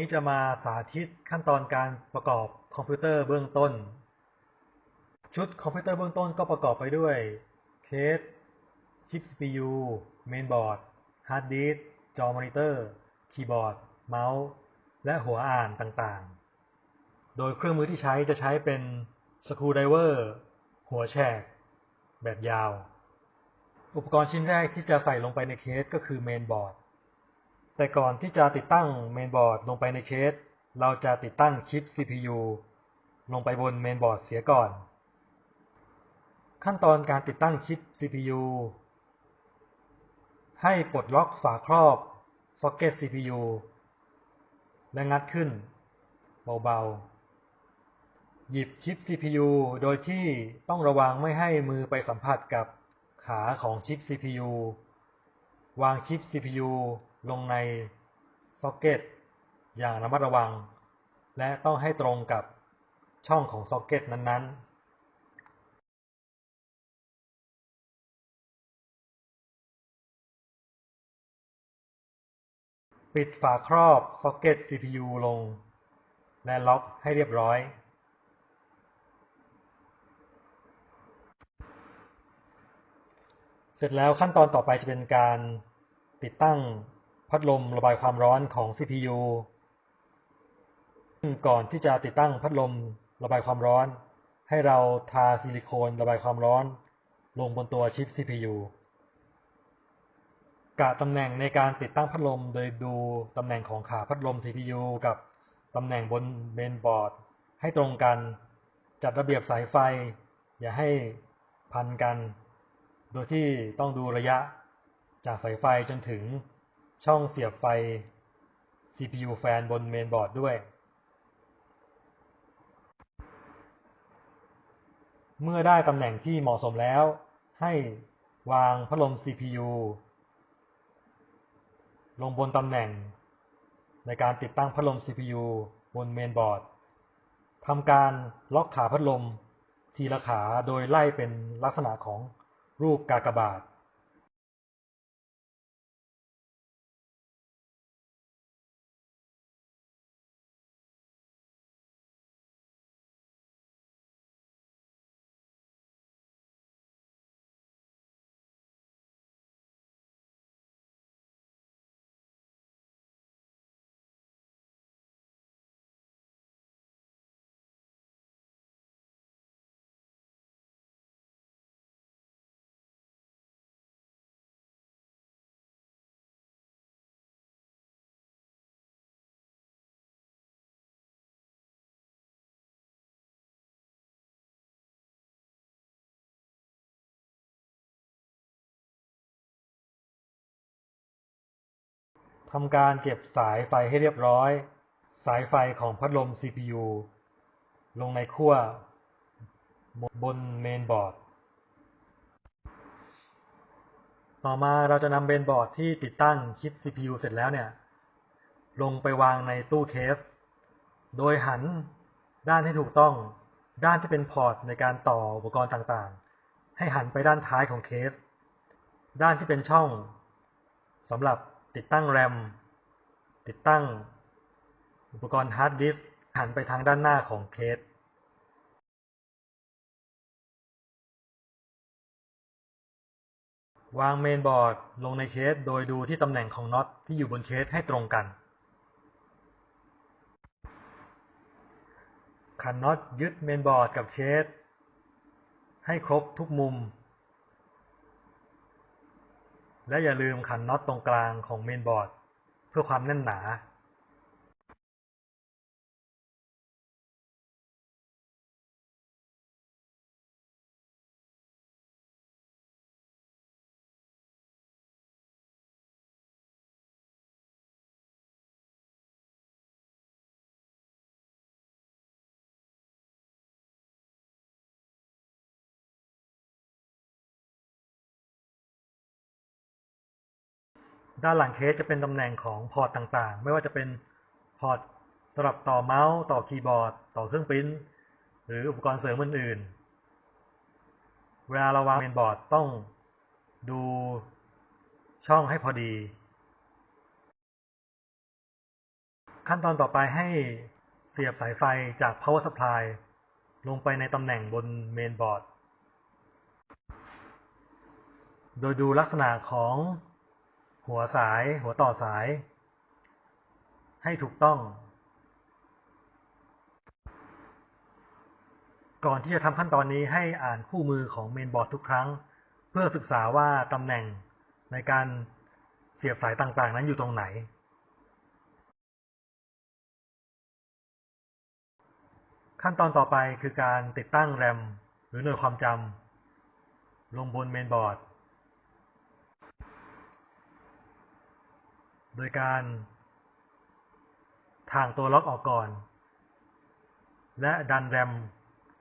นี้จะมาสาธิตขั้นตอนการประกอบคอมพิวเตอร์เบื้องต้น ชุดคอมพิวเตอร์เบื้องต้นก็ประกอบไปด้วยเคส ชิป CPU เมนบอร์ด ฮาร์ดดิสก์จอมอนิเตอร์ คีย์บอร์ด เมาส์ และหัวอ่านต่างๆ โดยเครื่องมือที่ใช้จะใช้เป็นสกรูไดเวอร์หัวแฉก แบบยาว อุปกรณ์ชิ้นแรกที่จะใส่ลงไปในเคสก็คือเมนบอร์ด แต่ก่อนที่จะติดตั้งเมนบอร์ดลงไปในเคส เราจะติดตั้งชิป CPU ลงไปบนเมนบอร์ดเสียก่อน ขั้นตอนการติดตั้งชิป CPU ให้ปลดล็อกฝาครอบซ็อกเก็ต CPU และงัดขึ้น เบาๆ หยิบชิป CPU โดยที่ต้องระวังไม่ให้มือไปสัมผัสกับขาของชิป CPU วางชิป CPU ลงในซ็อกเก็ตอย่างระมัดระวัง และต้องให้ตรงกับช่องของซ็อกเก็ตนั้น ๆปิดฝาครอบซ็อกเก็ต CPU ลง และล็อกให้เรียบร้อย เสร็จแล้วขั้นตอนต่อไปจะเป็นการติดตั้ง พัดลมระบายความร้อนของ CPU ซึ่งก่อนที่จะติดตั้งพัดลมระบายความร้อน ให้เราทาซิลิโคนระบายความร้อน ลงบนตัวชิป CPU กะตำแหน่งในการติดตั้งพัดลมโดยดูตำแหน่งของขาพัดลม CPU กับตำแหน่งบนเมนบอร์ด ให้ตรงกันจัดระเบียบสายไฟ อย่าให้พันกัน โดยที่ต้องดูระยะจากสายไฟจนถึง ช่องเสียบไฟ CPU แฟนบนเมนบอร์ดด้วย เมื่อได้ตำแหน่งที่เหมาะสมแล้ว ให้วางพัดลม CPU ลงบนตำแหน่ง ในการติดตั้งพัดลม CPU บนเมนบอร์ดทำการล็อกขาพัดลมทีละขาโดยไล่เป็นลักษณะของรูปกากบาท ทำการเก็บสายไฟให้เรียบร้อย สายไฟของพัดลม CPU ลงในขั้วบนเมนบอร์ด ต่อมาเราจะนำเมนบอร์ดที่ติดตั้งชิป CPU เสร็จแล้วเนี่ย ลงไปวางในตู้เคส โดยหันด้านให้ถูกต้อง ด้านที่เป็นพอร์ตในการต่ออุปกรณ์ต่างๆ ให้หันไปด้านท้ายของเคส ด้านที่เป็นช่องสำหรับ ติดตั้งแรมติดตั้งอุปกรณ์ฮาร์ดดิสก์หันไปทางด้านหน้าของเคส วางเมนบอร์ดลงในเคสโดยดูที่ตำแหน่งของน็อตที่อยู่บนเคสให้ตรงกัน ขันน็อตยึดเมนบอร์ดกับเคส ให้ครบทุกมุม และอย่าลืมขันน็อตตรงกลางของเมนบอร์ด เพื่อความแน่นหนา ด้านหลังเคสจะเป็นตำแหน่งของพอร์ตต่างๆ ไม่ว่าจะเป็นพอร์ตสำหรับต่อเมาส์ ต่อคีย์บอร์ด ต่อเครื่องปริ้นท์หรืออุปกรณ์เสริมอื่นๆ เวลาเราวางเมนบอร์ดต้องดูช่องให้พอดี ขั้นตอนต่อไปให้เสียบสายไฟจาก power supply ลงไปในตำแหน่งบนเมนบอร์ด โดยดูลักษณะของ หัวสาย หัวต่อสาย ให้ถูกต้อง ก่อนที่จะทำขั้นตอนนี้ให้อ่านคู่มือของเมนบอร์ดทุกครั้ง เพื่อศึกษาว่าตำแหน่งในการเสียบสายต่างๆ นั้นอยู่ตรงไหน ขั้นตอนต่อไปคือการติดตั้งแรมหรือหน่วยความจำลงบนเมนบอร์ด โดยการถ่างตัวล็อกออกก่อน และดันแรม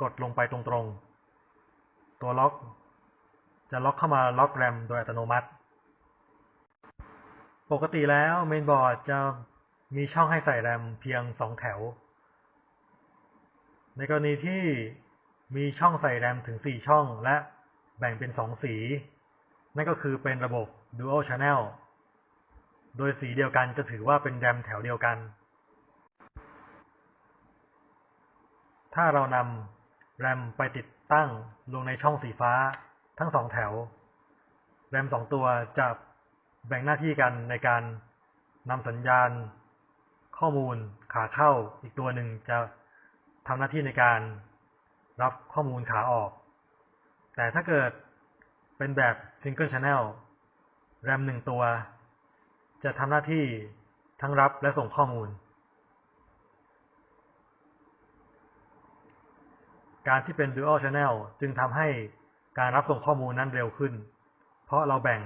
กดลงไปตรงๆ ตัวล็อก จะล็อกเข้ามาล็อกแรมโดยอัตโนมัติ ปกติแล้วเมนบอร์ดจะมีช่องให้ใส่แรมเพียง 2 แถว ในกรณีที่มีช่องใส่แรมถึง 4 ช่องและแบ่งเป็น 2 สี นั่นก็คือเป็นระบบ Dual Channel โดยสีเดียวกันจะถือว่าเป็นแรมแถวเดียวกัน ถ้าเรานำแรมไปติดตั้งลงในช่องสีฟ้าทั้งสองแถว แรมสองตัวจะแบ่งหน้าที่กันในการนำสัญญาณ ข้อมูลขาเข้าอีกตัวหนึ่งจะทำหน้าที่ในการรับข้อมูลขาออก แต่ถ้าเกิดเป็นแบบ Single Channel แรมหนึ่งตัว จะทำหน้าที่ทั้งรับและส่งข้อมูล การที่เป็น Dual Channel จึงทำให้การรับส่งข้อมูลนั้นเร็วขึ้น เพราะเราแบ่ง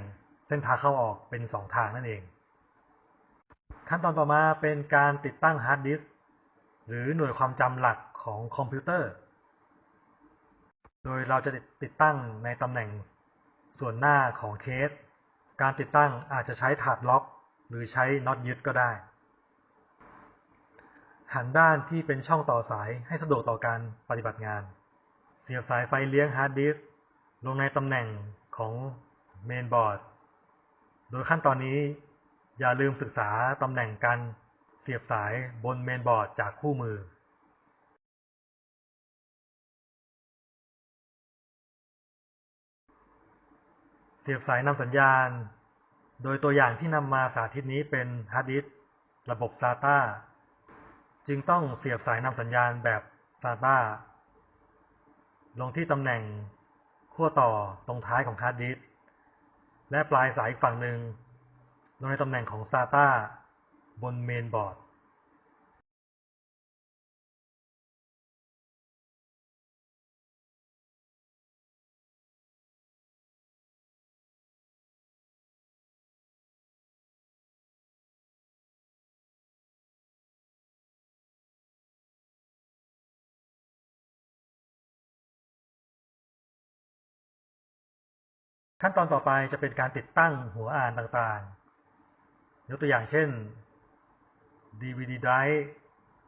เส้นทางเข้าออกเป็น 2 ทางนั่นเอง ขั้นตอนต่อมาเป็นการติดตั้งฮาร์ดดิสก์หรือหน่วยความจำหลักของคอมพิวเตอร์ โดยเราจะติดตั้งในตำแหน่งส่วนหน้าของเคส การติดตั้งอาจจะใช้ถาดล็อก หรือใช้น็อตยึดก็ได้ หันด้านที่เป็นช่องต่อสายให้สะดวกต่อการปฏิบัติงาน เสียบสายไฟเลี้ยงฮาร์ดดิสก์ลงในตำแหน่งของเมนบอร์ด โดยขั้นตอนนี้อย่าลืมศึกษาตำแหน่งการเสียบสายบนเมนบอร์ดจากคู่มือเสียบสายนำสัญญาณ โดยตัวอย่างที่นำมาสาธิตนี้เป็นฮาร์ดดิสก์ระบบ SATA จึงต้องเสียบสายนำสัญญาณแบบ SATA ลงที่ตำแหน่งขั้วต่อตรงท้ายของฮาร์ดดิสก์และปลายสายอีกฝั่งหนึ่งลงในตำแหน่งของ SATA บนเมนบอร์ด ขั้นตอนต่อไปจะเป็นการติดตั้งหัวอ่านต่างๆ ยกตัวอย่างเช่น DVD drive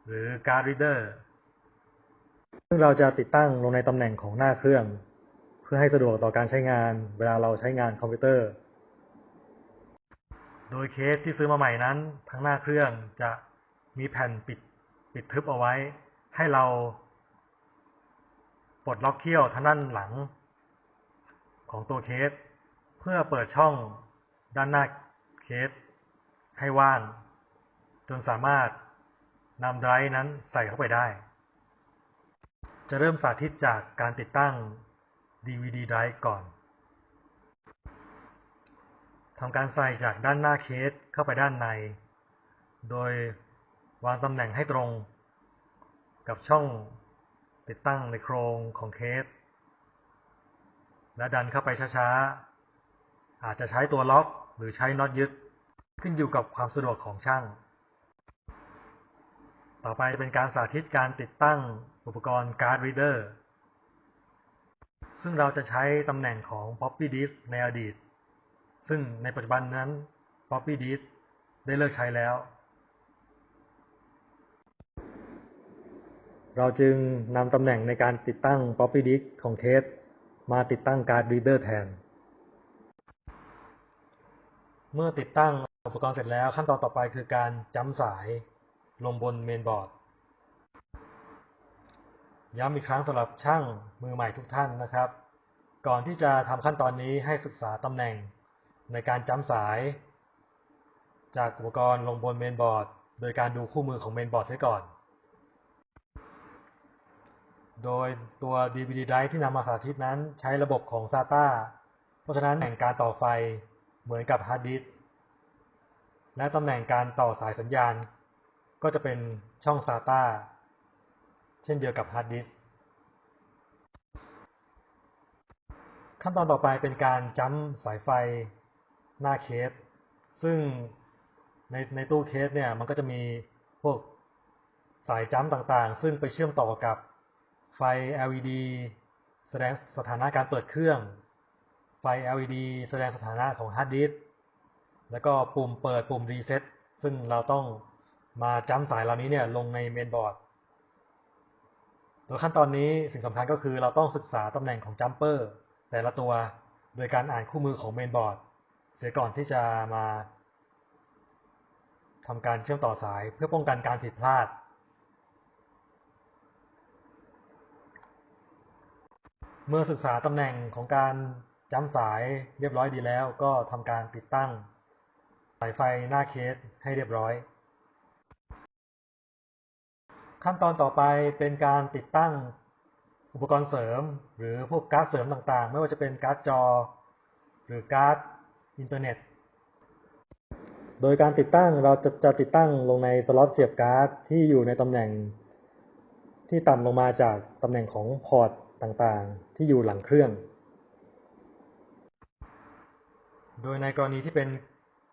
หรือ card reader ซึ่งเราจะติดตั้งลงในตำแหน่งของหน้าเครื่อง เพื่อให้สะดวกต่อการใช้งาน เวลาเราใช้งานคอมพิวเตอร์ โดยเคสที่ซื้อมาใหม่นั้น ทั้งหน้าเครื่องจะมีแผ่นปิดปิดทึบเอาไว้ ให้เราปลดล็อกเขี้ยวทางด้านหลังของตัวเคส พื่อเปิดช่องด้านหน้าเคสให้ว่าง จนสามารถนำไดรฟ์นั้นใส่เข้าไปได้ จะเริ่มสาธิตจากการติดตั้ง DVD drive ก่อนทำการใส่จากด้านหน้าเคสเข้าไปด้านใน โดยวางตำแหน่งให้ตรง กับช่องติดตั้งในโครงของเคส และดันเข้าไปช้าๆ อาจจะใช้ตัวล็อกหรือใช้น็อตยึด ขึ้นอยู่กับความสะดวกของช่าง ต่อไปจะเป็นการสาธิตการติดตั้งอุปกรณ์การ์ดรีเดอร์ซึ่งเราจะใช้ตำแหน่งของ Floppy Disk ในอดีต ซึ่งในปัจจุบันนั้น Floppy Disk ได้เลิกใช้แล้ว เราจึงนำตำแหน่งในการติดตั้ง Floppy Disk ของเคสมาติดตั้งการ์ดรีเดอร์แทน เมื่อติดตั้งอุปกรณ์เสร็จแล้วขั้นตอนต่อไปคือการจ้ำสายลงบนเมนบอร์ด ย้ำอีกครั้งสำหรับช่างมือใหม่ทุกท่านนะครับ ก่อนที่จะทำขั้นตอนนี้ให้ศึกษาตำแหน่งในการจำสาย จากอุปกรณ์ลงบนเมนบอร์ด โดยการดูคู่มือของเมนบอร์ดเสียก่อน โดยตัว DVD drive ที่นำมาสาธิตนั้นใช้ระบบของ SATA เพราะฉะนั้นแห่งการต่อไฟ เหมือนกับฮาร์ดดิสก์และตำแหน่งการต่อสายสัญญาณ ก็จะเป็นช่อง SATA เช่นเดียวกับฮาร์ดดิสก์ขั้นตอนต่อไปเป็นการจัมสายไฟหน้าเคส ซึ่งในในตู้เคสเนี่ยมันก็จะมีพวกสายจัมต่างๆ ซึ่งไปเชื่อมต่อกับไฟ LED แสดงสถานะการเปิดเครื่อง ฟ LED แสดงสถานะของฮาร์ดดิสก์แล้วก็ปุ่มเปิดปุ่มรีเซ็ตซึ่งเราต้องมาจัมสายเหล่านี้เนี่ยลงในเมนบอร์ดโดยขั้นตอนนี้สิ่งสำคัญก็คือเราต้องศึกษาตำแหน่งของจัมเปอร์แต่ละตัวโดยการอ่านคู่มือของเมนบอร์ดเสียก่อนที่จะมาทำการเชื่อมต่อสายเพื่อป้องกันการผิดพลาด เมื่อศึกษาตำแหน่งของการ จำสายเรียบร้อยดีแล้วก็ทำการติดตั้ง สายไฟหน้าเคสให้เรียบร้อย ขั้นตอนต่อไปเป็นการติดตั้งอุปกรณ์เสริม หรือพวกการ์ดเสริมต่างๆ ไม่ว่าจะเป็นการ์ดจอ หรือการ์ดอินเทอร์เน็ต โดยการติดตั้งเราจะจะติดตั้งลงในสล็อตเสียบการ์ดที่อยู่ในตำแหน่ง ที่ต่ำลงมาจากตำแหน่งของพอร์ตต่างๆ ที่อยู่หลังเครื่อง โดยในกรณีที่เป็น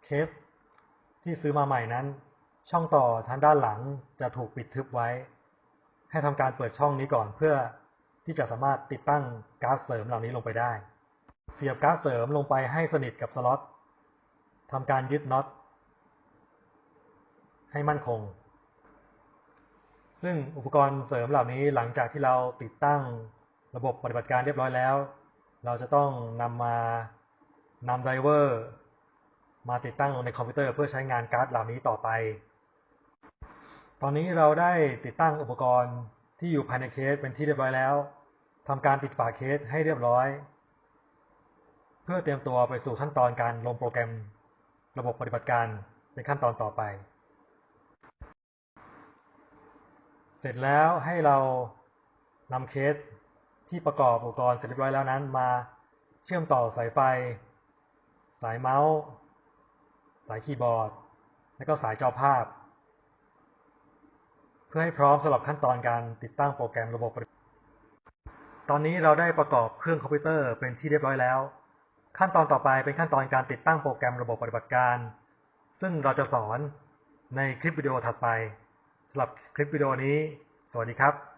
เคสที่ซื้อมาใหม่นั้น ช่องต่อทางด้านหลังจะถูกปิดทึบไว้ ให้ทำการเปิดช่องนี้ก่อนเพื่อที่จะสามารถติดตั้งก๊าร์ดเสริมเหล่านี้ลงไปได้ เสียบก๊าร์ดเสริมลงไปให้สนิทกับสล็อตทำการยึดน็อตให้มั่นคง ซึ่งอุปกรณ์เสริมเหล่านี้หลังจากที่เราติดตั้งระบบปฏิบัติการเรียบร้อยแล้ว เราจะต้องนำมา นำไดรเวอร์มาติดตั้งลงในคอมพิวเตอร์เพื่อใช้งานการ์ดเหล่านี้ต่อไป ตอนนี้เราได้ติดตั้งอุปกรณ์ที่อยู่ภายในเคสเป็นที่เรียบร้อยแล้วทำการปิดฝาเคสให้เรียบร้อย เพื่อเตรียมตัวไปสู่ขั้นตอนการลงโปรแกรม ระบบปฏิบัติการในขั้นตอนต่อไป เสร็จแล้วให้เรานำเคสที่ประกอบอุปกรณ์เสร็จเรียบร้อยแล้วนั้นมาเชื่อมต่อสายไฟ สายเมาส์ สายคีย์บอร์ด และก็สายจอภาพ เพื่อให้พร้อมสำหรับขั้นตอนการติดตั้งโปรแกรมระบบปฏิตอนนี้เราได้ประกอบเครื่องคอมพิวเตอร์เป็นที่เรียบร้อยแล้ว ขั้นตอนต่อไปเป็นขั้นตอนการติดตั้งโปรแกรมระบบปฏิบัติการ ซึ่งเราจะสอนในคลิปวิดีโอถัดไปสำหรับคลิปวิดีโอนี้ สวัสดีครับ